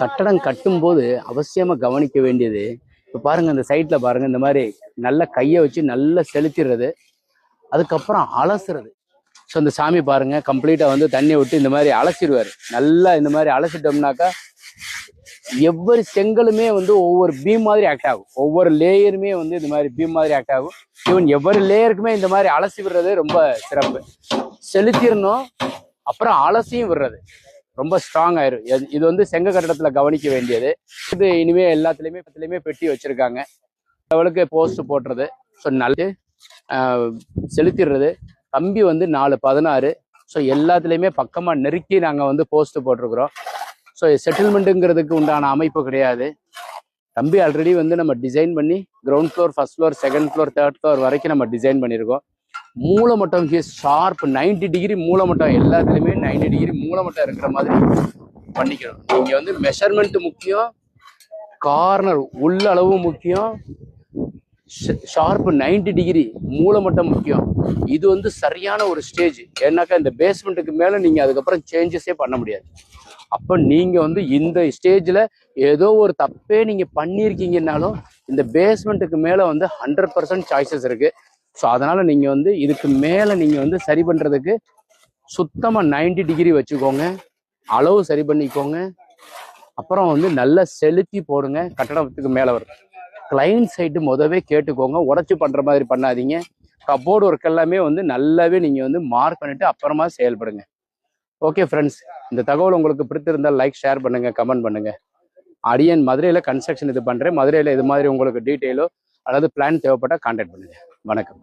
கட்டடம் கட்டும்போது அவசியமா கவனிக்க வேண்டியது இப்போ பாருங்க இந்த சைட்ல பாருங்க இந்த மாதிரி நல்ல கையை வச்சு நல்லா செலுத்திடுறது அதுக்கப்புறம் அலசுறது. ஸோ இந்த சாமி பாருங்க கம்ப்ளீட்டா வந்து தண்ணி விட்டு இந்த மாதிரி அலசிடுவாரு. நல்லா இந்த மாதிரி அலசிட்டோம்னாக்கா எவ்வொரு செங்கலுமே வந்து ஒவ்வொரு பீம் மாதிரி ஆக்ட் ஆகும். ஒவ்வொரு லேயருமே வந்து இந்த மாதிரி பீம் மாதிரி ஆக்ட் ஆகும். ஈவன் எவ்வொரு லேயருக்குமே இந்த மாதிரி அலசி விடுறது ரொம்ப சிறப்பு. செலுத்திடணும் அப்புறம் அலசியும் விடுறது. ரொம்ப ஸ்ட்ராங் ஆயிரும் இது- இது வந்து செங்க கட்டடத்துல கவனிக்க வேண்டியது. இது இனிமே எல்லாத்துலயுமே எல்லாத்துலயுமே பெட்டி வச்சிருக்காங்க. லெவலுக்கு போஸ்ட் போடுறது. ஸோ நல்ல செலுத்திடுறது. கம்பி வந்து நாலு பதினாறு. ஸோ எல்லாத்துலேயுமே பக்கமாக நெருக்கி நாங்கள் வந்து போஸ்ட் போட்டிருக்கிறோம். ஸோ செட்டில்மெண்ட்டுங்கிறதுக்கு உண்டான அமைப்பு கிடையாது. கம்பி ஆல்ரெடி வந்து நம்ம டிசைன் பண்ணி ground floor first floor second floor third floor வரைக்கும் நம்ம டிசைன் பண்ணியிருக்கோம். மூலமட்டம் ஷார்ப் 90 டிகிரி மூலமட்டம் எல்லாத்துலேயுமே 90 டிகிரி மூலமட்டம் இருக்கிற மாதிரி பண்ணிக்கணும். நீங்கள் வந்து மெஷர்மெண்ட் முக்கியம் கார்னர் உள்ள அளவு முக்கியம் ஷார்ப் 90 டிகிரி மூலமட்டம் முக்கியம். இது வந்து சரியான ஒரு ஸ்டேஜ் ஏன்னாக்கா இந்த பேஸ்மெண்ட்டுக்கு மேலே நீங்கள் அதுக்கப்புறம் சேஞ்சஸே பண்ண முடியாது. அப்போ நீங்கள் வந்து இந்த ஸ்டேஜில் ஏதோ ஒரு தப்பே நீங்கள் பண்ணியிருக்கீங்கன்னாலும் இந்த பேஸ்மெண்ட்டுக்கு மேலே வந்து ஹண்ட்ரட் பர்சன்ட் சாய்ஸஸ் இருக்குது ஸோ அதனால் நீங்கள் வந்து இதுக்கு மேலே நீங்கள் வந்து சரி பண்ணுறதுக்கு சுத்தமாக 90 டிகிரி வச்சுக்கோங்க. அளவு சரி பண்ணிக்கோங்க. அப்புறம் வந்து நல்லா செலுத்தி போடுங்க. கட்டடத்துக்கு மேலே வரும். கிளைண்ட் சைட்டு முதவே கேட்டுக்கோங்க. உடச்சி பண்ணுற மாதிரி பண்ணாதீங்க. கபோர்டு ஒர்க் எல்லாமே வந்து நல்லாவே நீங்கள் வந்து மார்க் பண்ணிவிட்டு அப்புறமா செயல்படுங்க. ஓகே ஃப்ரெண்ட்ஸ் இந்த தகவல் உங்களுக்கு பிடித்திருந்தால் லைக் ஷேர் பண்ணுங்கள் கமெண்ட் பண்ணுங்கள் அடியன் மதுரையில் கன்ஸ்ட்ரக்ஷன் இது பண்ணுறேன் மதுரையில் இது மாதிரி உங்களுக்கு டீட்டெயிலோ அல்லது பிளான் தேவைப்பட்டால் கான்டாக்ட் பண்ணுங்கள் வணக்கம்.